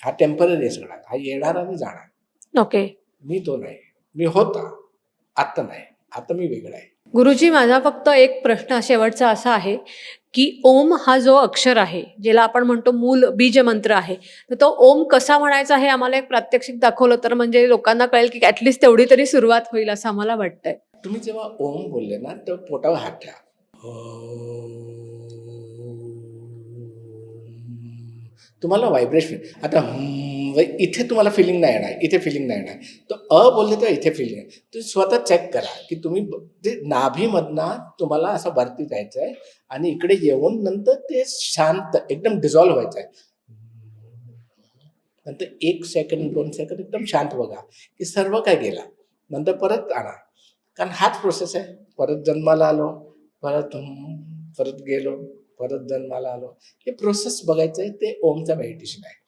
हा टेंपररी सगळा हा येणार आणि जाणार. ओके मी तो नाही. मी होता. आता नाही. आता मी वेगळा आहे. गुरुजी माझा फक्त एक प्रश्न शेवटचा असा आहे की ओम हा जो अक्षर आहे ज्याला आपण म्हणतो मूल बीज मंत्र आहे तर तो ओम कसा म्हणायचा हे आम्हाला एक प्रात्यक्षिक दाखवलं तर म्हणजे लोकांना कळेल की ऍटलिस्ट तेवढी तरी सुरुवात होईल असं आम्हाला वाटतंय. तुम्ही जेव्हा ओम बोलले ना तर पोटावर हात ठेवा. तुम्हाला व्हायब्रेशन आता इथे तुम्हाला फिलिंग नाही येणार इथे फिलिंग नाही येणार. तो अ बोलले तर इथे फिलिंग आहे तुम्ही स्वतः चेक करा की तुम्ही ते नाभीमधनं तुम्हाला असं वरती जायचं आहे आणि इकडे येऊन नंतर ते शांत एकदम डिझॉल्व्ह व्हायचं आहे नंतर एक सेकंड दोन सेकंड एकदम शांत बघा की सर्व काय गेला. नंतर परत आणा. कारण हाच प्रोसेस आहे. परत जन्माला आलो परत परत गेलो. परत जन्माला आलो. हे प्रोसेस बघायचं आहे ते ओमचं मेडिटेशन आहे.